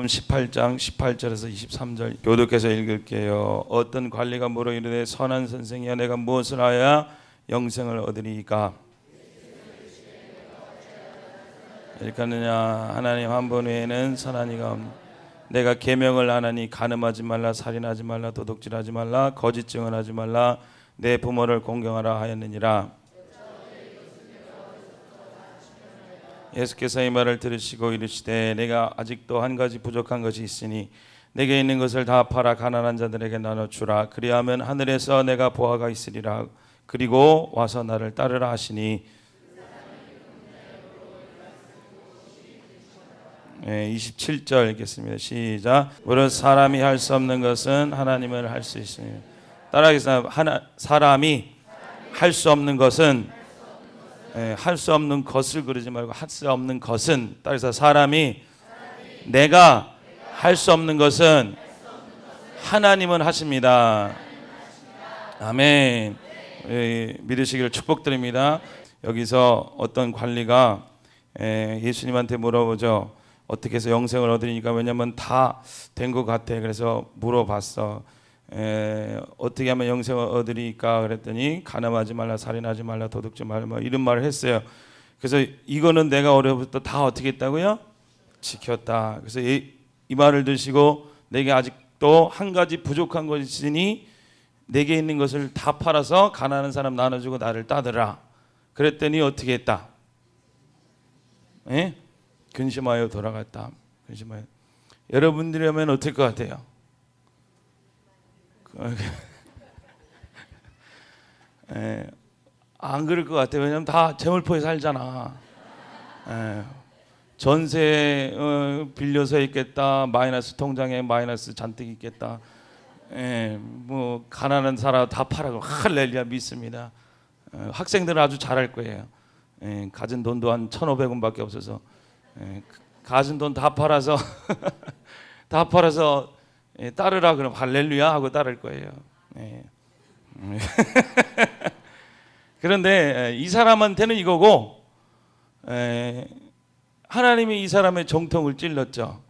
마가복음 18장 18절에서 23절 교독해서 읽을게요. 어떤 관리가 물어 이르되 선한 선생이야 내가 무엇을 하야 영생을 얻으리까? 일하느냐 하나님 한분 외에는 선한 이가 없니 내가 계명을 하나니 간음하지 말라 살인하지 말라 도둑질하지 말라 거짓 증언하지 말라 내 부모를 공경하라 하였느니라 예수께서 이 말을 들으시고 이르시되 내가 아직도 한 가지 부족한 것이 있으니 내게 있는 것을 다 팔아 가난한 자들에게 나눠 주라 그리하면 하늘에서 내가 보아가 있으리라 그리고 와서 나를 따르라 하시니 예, 27절 읽겠습니다. 시작. 무릇 사람이 할 수 없는 것은 하나님을 할 수 있으니 따라하겠습니다. 하나 사람이 할 수 없는 것은 예, 할 수 없는 것을 그러지 말고 할 수 없는 것은 따라서 사람이 내가 할 수 없는 것은 하나님은 하십니다. 아멘. 예, 믿으시기를 축복드립니다. 여기서 어떤 관리가 예, 예수님한테 물어보죠. 어떻게 해서 영생을 얻으니까 왜냐면 다 된 것 같아. 그래서 물어봤어. 에, 어떻게 하면 영생을 얻으리까 그랬더니 가늠하지 말라 살인하지 말라 도둑질 말라 뭐 이런 말을 했어요. 그래서 이거는 내가 어려부터 다 어떻게 했다고요? 지켰다. 그래서 이, 이 말을 드시고 내게 아직도 한 가지 부족한 것이 있으니 내게 있는 것을 다 팔아서 가난한 사람 나눠주고 나를 따르라. 그랬더니 어떻게 했다? 예? 근심하여 돌아갔다. 근심하여. 여러분들이라면 어떨 것 같아요? 에, 안 그럴 것 같아요. 왜냐면 다 재물포에 살잖아. 에, 전세 어, 빌려서 있겠다. 마이너스 통장에 마이너스 잔뜩 있겠다. 에, 뭐 가난한 사람 다 팔아고 할렐루야 믿습니다. 어, 학생들은 아주 잘할 거예요. 에, 가진 돈도 한 1,500원밖에 없어서 에, 가진 돈 다 팔아서 다 팔아서 예, 따르라 그럼 할렐루야 하고 따를 거예요. 예. 그런데 예, 이 사람한테는 이거고 에, 하나님이 이 사람의 정통을 찔렀죠.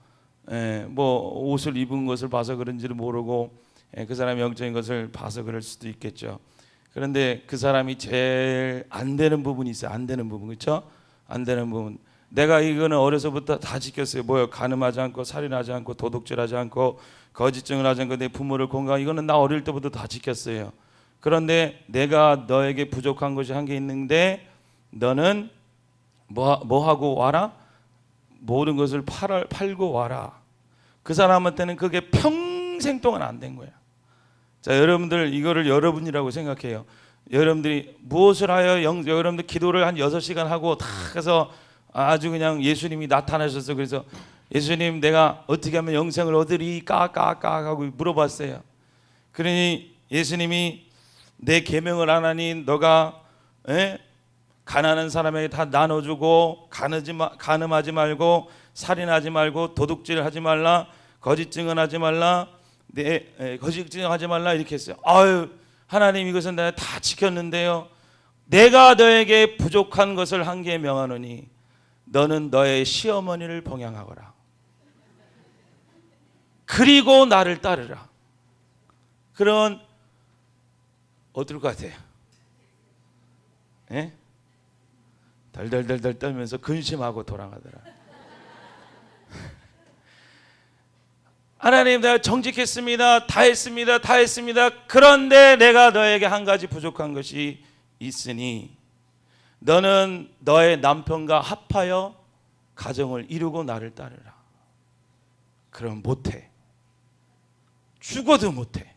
에, 뭐 옷을 입은 것을 봐서 그런지를 모르고 에, 그 사람의 영적인 것을 봐서 그럴 수도 있겠죠. 그런데 그 사람이 제일 안 되는 부분이 있어요. 안 되는 부분 그렇죠? 안 되는 부분. 내가 이거는 어려서부터 다 지켰어요. 뭐요? 간음하지 않고 살인하지 않고 도둑질하지 않고 거짓 증언하지 않고 내 부모를 공경 이거는 나 어릴 때부터 다 지켰어요. 그런데 내가 너에게 부족한 것이 한 게 있는데 너는 뭐, 뭐 하고 와라? 모든 것을 팔, 팔고 와라. 그 사람한테는 그게 평생 동안 안 된 거야. 자, 여러분들 이거를 여러분이라고 생각해요. 여러분들이 무엇을 하여 영, 여러분들 기도를 한 6시간 하고 다 해서 아주 그냥 예수님이 나타나셔서 그래서 예수님 내가 어떻게 하면 영생을 얻으리 까 까까 하고 물어봤어요. 그러니 예수님이 내 계명을 안 하니 너가 에? 가난한 사람에게 다 나눠주고 가느지 마, 가늠하지 말고 살인하지 말고 도둑질하지 말라 거짓 증언하지 말라 내 에, 거짓 증언하지 말라 이렇게 했어요. 아유 하나님 이것은 내가 다 지켰는데요. 내가 너에게 부족한 것을 한 개 명하노니 너는 너의 시어머니를 봉양하거라. 그리고 나를 따르라. 그런 어떨 것 같아요? 예? 덜덜덜덜 떨면서 근심하고 돌아가더라. 하나님 내가 정직했습니다. 다 했습니다. 다 했습니다. 그런데 내가 너에게 한 가지 부족한 것이 있으니 너는 너의 남편과 합하여 가정을 이루고 나를 따르라. 그럼 못해. 죽어도 못해.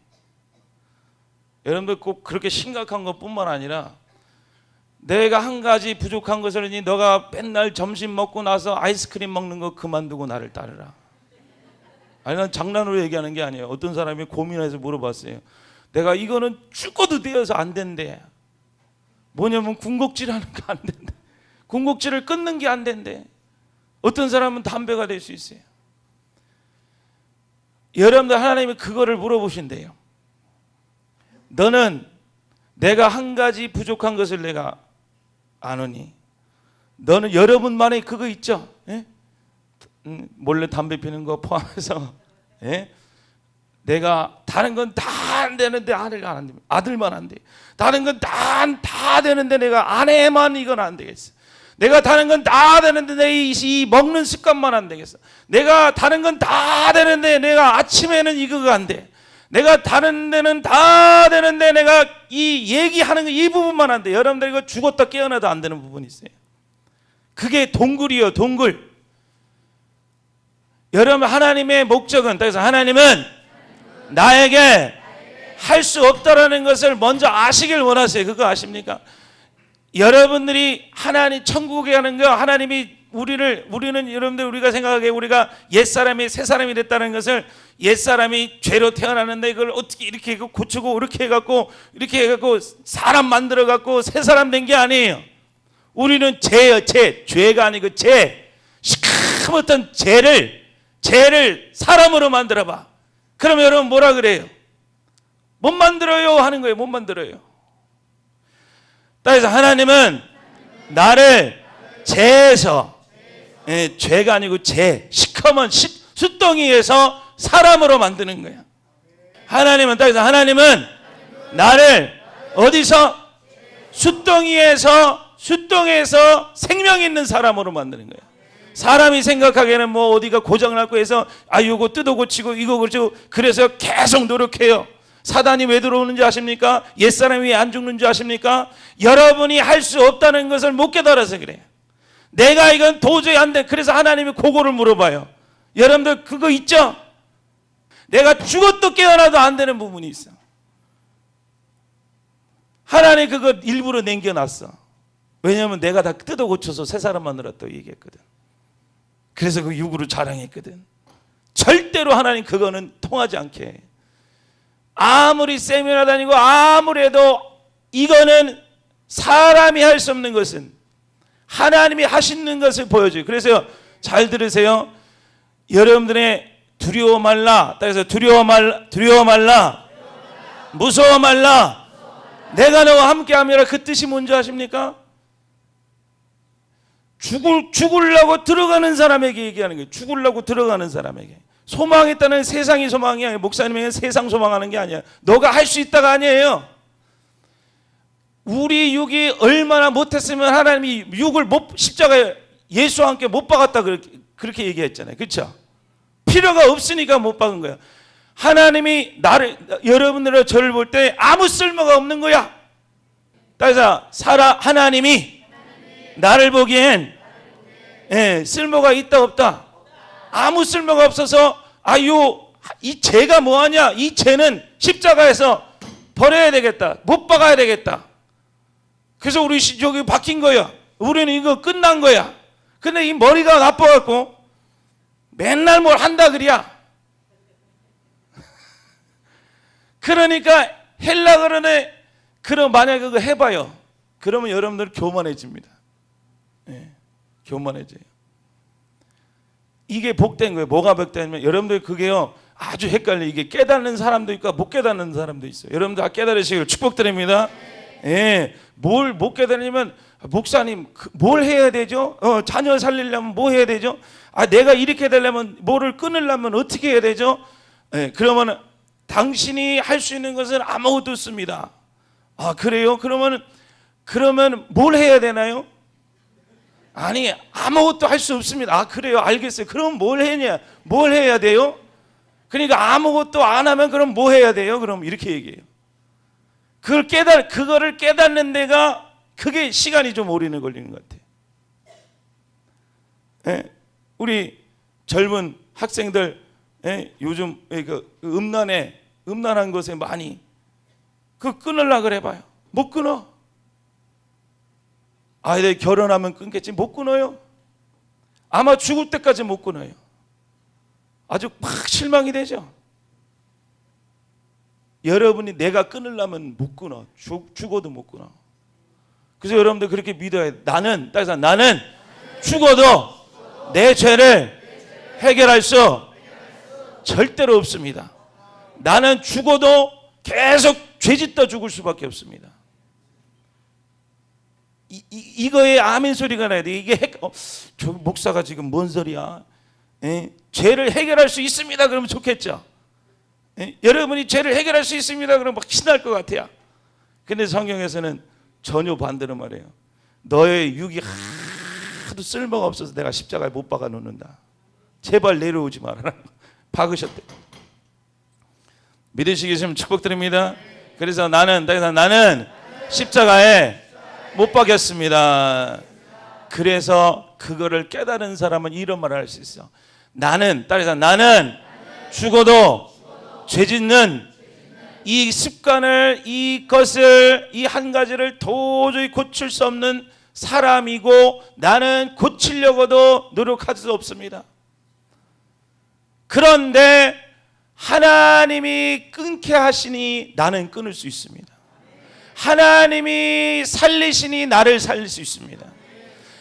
여러분들 꼭 그렇게 심각한 것뿐만 아니라 내가 한 가지 부족한 것을 니 너가 맨날 점심 먹고 나서 아이스크림 먹는 거 그만두고 나를 따르라. 아니 난 장난으로 얘기하는 게 아니에요. 어떤 사람이 고민해서 물어봤어요. 내가 이거는 죽어도 되어서 안 된대. 뭐냐면 군곡질 하는 거 안 된대. 군곡질을 끊는 게 안 된대. 어떤 사람은 담배가 될 수 있어요. 여러분들 하나님이 그거를 물어보신대요. 너는 내가 한 가지 부족한 것을 내가 아느니 너는 여러분만의 그거 있죠? 예? 음, 몰래 담배 피는 거 포함해서 예? 내가 다른 건 다 안 되는데 아내가 안 돼. 아들만 안 돼. 다른 건 다 다 되는데 내가 아내만 이건 안 되겠어. 내가 다른 건 다 되는데 내 이, 이 먹는 습관만 안 되겠어. 내가 다른 건 다 되는데 내가 아침에는 이거가 안 돼. 내가 다른 데는 다 되는데 내가 이 얘기하는 거이 부분만 안 돼. 여러분들 이거 죽었다 깨어나도 안 되는 부분이 있어요. 그게 동굴이요, 동굴. 여러분 하나님의 목적은 그래서 하나님은 나에게 할 수 없다라는 것을 먼저 아시길 원하세요. 그거 아십니까? 여러분들이 하나님 천국에 가는 거 하나님이 우리를 우리는 여러분들 우리가 생각하기에 우리가 옛 사람이 새 사람이 됐다는 것을 옛 사람이 죄로 태어났는데 이걸 어떻게 이렇게 고치고 이렇게 해 갖고 이렇게 해 갖고 사람 만들어 갖고 새 사람 된 게 아니에요. 우리는 죄요 죄 죄가 아니고 죄 시커멓던 죄를 죄를 사람으로 만들어 봐. 그럼 여러분 뭐라 그래요? 못 만들어요 하는 거예요. 못 만들어요. 따라서 하나님은 나를 죄에서 예, 죄가 아니고 죄 시커먼 시, 숫덩이에서 사람으로 만드는 거야. 하나님은 따라서 하나님은 나를 어디서 숫덩이에서 숫덩이에서 생명 있는 사람으로 만드는 거야. 사람이 생각하기에는 뭐 어디가 고장 났고 해서 아 이거 뜯어 고치고 이거 고치고 그래서 계속 노력해요. 사단이 왜 들어오는지 아십니까? 옛사람이 왜 안 죽는지 아십니까? 여러분이 할 수 없다는 것을 못 깨달아서 그래요. 내가 이건 도저히 안 돼. 그래서 하나님이 그거를 물어봐요. 여러분들 그거 있죠? 내가 죽어도 깨어나도 안 되는 부분이 있어. 하나님 그거 일부러 남겨놨어. 왜냐하면 내가 다 뜯어 고쳐서 새 사람 만들었다고 얘기했거든. 그래서 그 육으로 자랑했거든. 절대로 하나님 그거는 통하지 않게 해. 아무리 세미나 다니고 아무리 해도 이거는 사람이 할 수 없는 것은 하나님이 하시는 것을 보여줘요. 그래서 잘 들으세요. 여러분들의 두려워 말라. 따라서 두려워 말 두려워 말라. 무서워 말라. 내가 너와 함께 함이라 그 뜻이 뭔지 아십니까? 죽을 죽으려고 들어가는 사람에게 얘기하는 거예요. 죽으려고 들어가는 사람에게. 소망했다는 세상이 소망이 아니야. 목사님에게 세상 소망하는 게 아니야. 너가 할 수 있다가 아니에요. 우리 육이 얼마나 못했으면 하나님이 육을 못 십자가에 예수와 함께 못 박았다 그렇게, 그렇게 얘기했잖아요. 그렇죠? 필요가 없으니까 못 박은 거야. 하나님이 나를 여러분들을 저를 볼 때 아무 쓸모가 없는 거야. 따라서 살아 하나님이 나를 보기엔 예, 쓸모가 있다 없다. 아무 쓸모가 없어서 아유 이 죄가 뭐하냐? 이 죄는 십자가에서 버려야 되겠다. 못 박아야 되겠다. 그래서 우리 시- 여기 박힌 거야. 우리는 이거 끝난 거야. 근데 이 머리가 나빠갖고 맨날 뭘 한다 그래야. 그러니까 헬라 그러네. 그럼 만약 그거 해봐요. 그러면 여러분들 교만해집니다. 예, 교만해져요. 이게 복된 거예요. 뭐가 복되냐면 여러분들 그게요 아주 헷갈려. 이게 깨닫는 사람도 있고 못 깨닫는 사람도 있어요. 여러분들 다 깨달으시길 축복드립니다. 예, 뭘 못 깨달으면 목사님 그- 뭘 해야 되죠? 어, 자녀 살리려면 뭐 해야 되죠? 아 내가 이렇게 되려면 뭐를 끊으려면 어떻게 해야 되죠? 예, 그러면 당신이 할 수 있는 것은 아무것도 없습니다. 아 그래요? 그러면 그러면 뭘 해야 되나요? 아니 아무것도 할 수 없습니다. 아 그래요? 알겠어요. 그럼 뭘 해냐? 뭘 해야 돼요? 그러니까 아무것도 안 하면 그럼 뭐 해야 돼요? 그럼 이렇게 얘기해요. 그걸 깨달 그거를 깨닫는 데가 그게 시간이 좀 오래 걸리는 것 같아요. 예, 우리 젊은 학생들 예, 요즘 그 음란에 음란한 것에 많이 그 끊으려 그래 봐요. 못 끊어. 아이들 결혼하면 끊겠지 못 끊어요. 아마 죽을 때까지 못 끊어요. 아주 막 실망이 되죠. 여러분이 내가 끊으려면 못 끊어. 죽, 죽어도 못 끊어. 그래서 여러분들 그렇게 믿어야 돼. 나는 따라서 나는 죽어도 내 죄를 해결할 수 절대로 없습니다. 나는 죽어도 계속 죄 짓다 죽을 수밖에 없습니다. 이, 이, 이 거에 아멘 소리가 나야 돼. 이게 핵, 어, 저 목사가 지금 뭔 소리야? 예? 죄를 해결할 수 있습니다. 그러면 좋겠죠. 예? 여러분이 죄를 해결할 수 있습니다. 그러면 막 신날 것 같아요. 근데 성경에서는 전혀 반대로 말해요. 너의 육이 하도 쓸모가 없어서 내가 십자가에 못 박아 놓는다. 제발 내려오지 말아라. 박으셨대. 믿으시겠으면 축복드립니다. 그래서 나는 나는 십자가에 못 박였습니다. 그래서 그거를 깨달은 사람은 이런 말을 할 수 있어. 나는 따라서 나는 죽어도 죄 짓는 이 습관을 이것을 이 한 가지를 도저히 고칠 수 없는 사람이고 나는 고치려고도 노력할 수 없습니다. 그런데 하나님이 끊게 하시니 나는 끊을 수 있습니다. 하나님이 살리시니 나를 살릴 수 있습니다.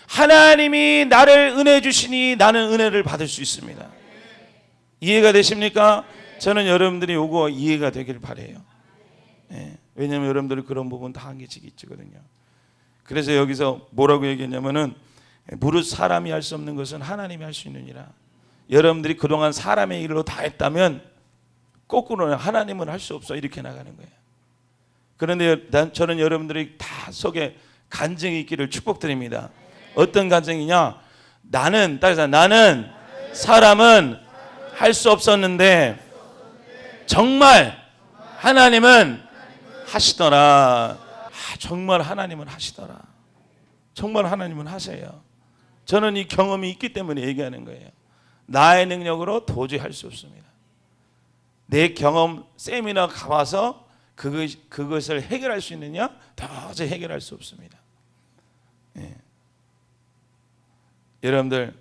하나님이 나를 은혜 주시니 나는 은혜를 받을 수 있습니다. 이해가 되십니까? 저는 여러분들이 요거 이해가 되길 바래요. 예, 왜냐하면 여러분들이 그런 부분 다 한계치기 있거든요. 그래서 여기서 뭐라고 얘기했냐면은 무릇 사람이 할 수 없는 것은 하나님이 할 수 있느니라. 여러분들이 그동안 사람의 일로 다 했다면 거꾸로는 하나님은 할 수 없어 이렇게 나가는 거예요. 그런데 난- 저는 여러분들이 다 속에 간증이 있기를 축복드립니다. 어떤 간증이냐? 나는 따라서 나는 사람은 할 수 없었는데 정말 하나님은 하시더라. 아, 정말 하나님은 하시더라. 정말 하나님은 하세요. 저는 이 경험이 있기 때문에 얘기하는 거예요. 나의 능력으로 도저히 할 수 없습니다. 내 경험 세미나 가봐서 그것, 그것을 해결할 수 있느냐? 도저히 해결할 수 없습니다. 예. 여러분들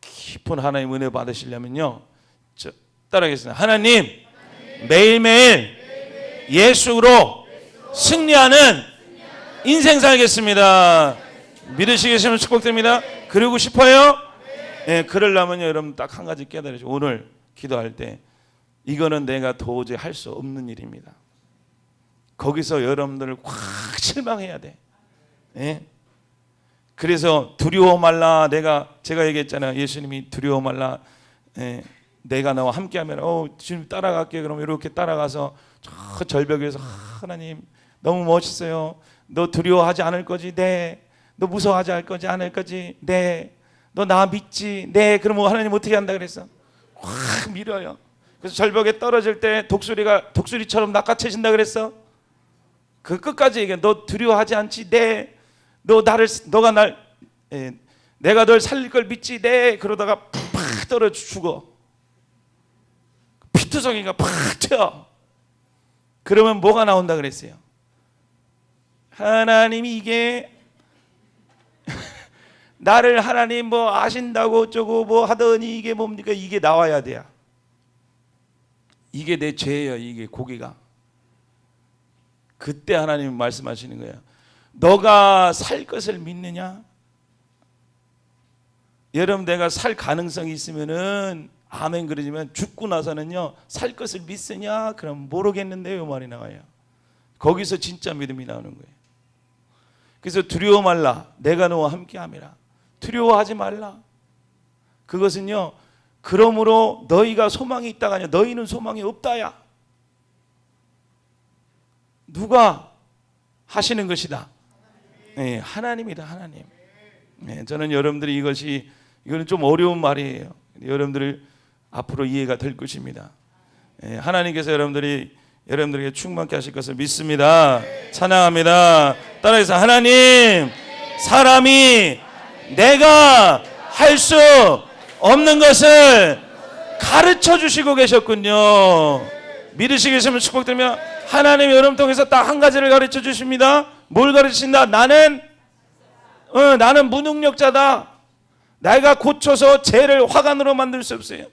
깊은 하나님 은혜 받으시려면요. 저, 따라하겠습니다. 하나님 매일매일 예수로 승리하는 인생 살겠습니다. 믿으시겠으면 축복드립니다. 그러고 싶어요? 예, 그러려면 여러분 딱 한 가지 깨달으죠. 오늘 기도할 때 이거는 내가 도저히 할 수 없는 일입니다. 거기서 여러분들을 확 실망해야 돼. 예? 그래서 두려워 말라. 내가 제가 얘기했잖아요. 예수님이 두려워 말라. 예, 내가 너와 함께하면 어 주님 따라갈게. 그럼 이렇게 따라가서 저 절벽에서 아, 하나님 너무 멋있어요. 너 두려워하지 않을 거지? 네. 너 무서워하지 않을 거지? 않을 거지? 네. 너 나 믿지? 네. 그럼 하나님 어떻게 한다 그랬어? 확 밀어요. 그래서 절벽에 떨어질 때 독수리가 독수리처럼 낚아채진다 그랬어. 그 끝까지 얘기해. 너 두려워하지 않지? 네. 너 나를 너가 날 예, 내가 널 살릴 걸 믿지? 네. 그러다가 팍 떨어져 죽어. 피투성이가 팍 튀어. 그러면 뭐가 나온다 그랬어요? 하나님이 이게 나를 하나님 뭐 아신다고 어쩌고 뭐 하더니 이게 뭡니까? 이게 나와야 돼요. 이게 내 죄예요. 이게 고기가. 그때 하나님 말씀하시는 거예요. 너가 살 것을 믿느냐? 여러분 내가 살 가능성이 있으면은 아멘 그러지만 죽고 나서는요 살 것을 믿으냐? 그럼 모르겠는데요 말이 나와요. 거기서 진짜 믿음이 나오는 거예요. 그래서 두려워 말라. 내가 너와 함께함이라. 두려워하지 말라. 그것은요. 그러므로 너희가 소망이 있다가 아니라 너희는 소망이 없다야. 누가 하시는 것이다. 네, 하나님이다. 하나님. 네, 저는 여러분들이 이것이 이거는 좀 어려운 말이에요. 여러분들 앞으로 이해가 될 것입니다. 네, 하나님께서 여러분들이 여러분들에게 충만케 하실 것을 믿습니다. 찬양합니다. 따라해서 하나님 사람이 내가 할 수 없는 것을 가르쳐 주시고 계셨군요. 믿으시겠으면 축복드리며 하나님 여러분 통해서 딱 한 가지를 가르쳐 주십니다. 뭘 가르친다? 나는 어, 나는 무능력자다. 내가 고쳐서 죄를 화관으로 만들 수 없어요.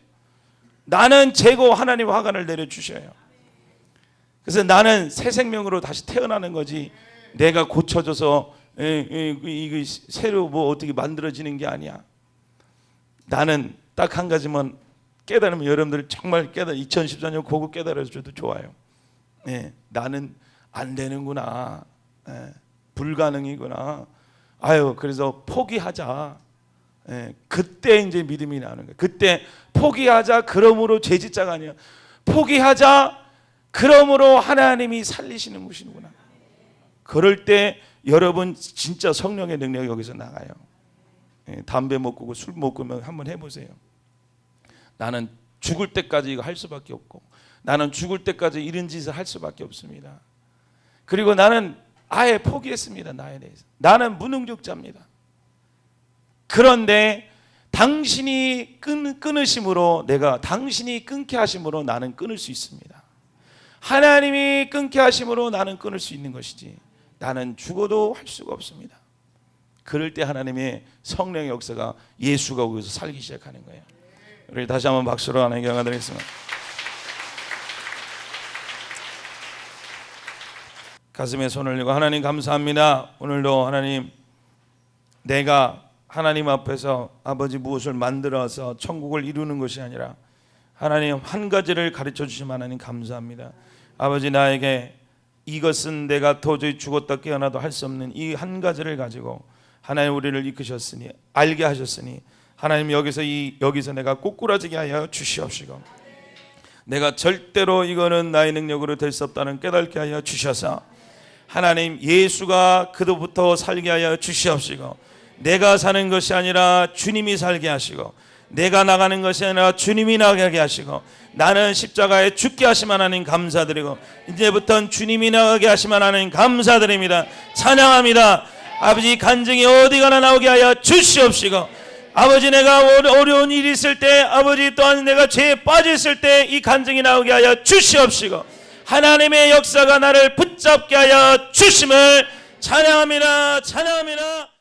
나는 죄고 하나님 화관을 내려 주셔요. 그래서 나는 새 생명으로 다시 태어나는 거지. 내가 고쳐져서 에, 에, 이거 새로 뭐 어떻게 만들어지는 게 아니야. 나는 딱 한 가지만 깨달으면 여러분들 정말 깨달 2014년 고급 깨달아 줘도 좋아요. 예, 나는 안 되는구나. 예, 불가능이구나. 아유, 그래서 포기하자. 예, 그때 이제 믿음이 나오는 거예요. 그때 포기하자 그러므로 죄짓자가 아니야. 포기하자 그러므로 하나님이 살리시는 분이구나. 그럴 때 여러분 진짜 성령의 능력이 여기서 나가요. 예, 담배 못 끄고 술 못 끄면 한번 해보세요. 나는 죽을 때까지 이거 할 수밖에 없고 나는 죽을 때까지 이런 짓을 할 수밖에 없습니다. 그리고 나는 아예 포기했습니다. 나에 대해서. 나는 무능력자입니다. 그런데 당신이 끊, 끊으심으로 내가 당신이 끊게 하심으로 나는 끊을 수 있습니다. 하나님이 끊게 하심으로 나는 끊을 수 있는 것이지 나는 죽어도 할 수가 없습니다. 그럴 때 하나님의 성령의 역사가 예수가 거기서 살기 시작하는 거예요. 우리 다시 한번 박수로 하나님께 영광 드리겠습니다. 가슴에 손을 올리고 하나님 감사합니다. 오늘도 하나님 내가 하나님 앞에서 아버지 무엇을 만들어서 천국을 이루는 것이 아니라 하나님 한 가지를 가르쳐 주시면 하나님 감사합니다. 아버지 나에게 이것은 내가 도저히 죽었다 깨어나도 할 수 없는 이 한 가지를 가지고 하나님 우리를 이끄셨으니 알게 하셨으니 하나님 여기서 이 여기서 내가 꼬꾸라지게 하여 주시옵시고 내가 절대로 이거는 나의 능력으로 될 수 없다는 깨닫게 하여 주셔서 하나님 예수가 그도부터 살게 하여 주시옵시고 내가 사는 것이 아니라 주님이 살게 하시고 내가 나가는 것이 아니라 주님이 나가게 하시고 나는 십자가에 죽게 하시면 하나님 감사드리고 이제부터는 주님이 나가게 하시면 하나님 감사드립니다. 찬양합니다 아버지 간증이 어디 가나 나오게 하여 주시옵시고 아버지 내가 어려- 어려운 일이 있을 때 아버지 또한 내가 죄에 빠졌을 때 이 간증이 나오게 하여 주시옵시고 하나님의 역사가 나를 붙잡게 하여 주심을 찬양합니다 찬양합니다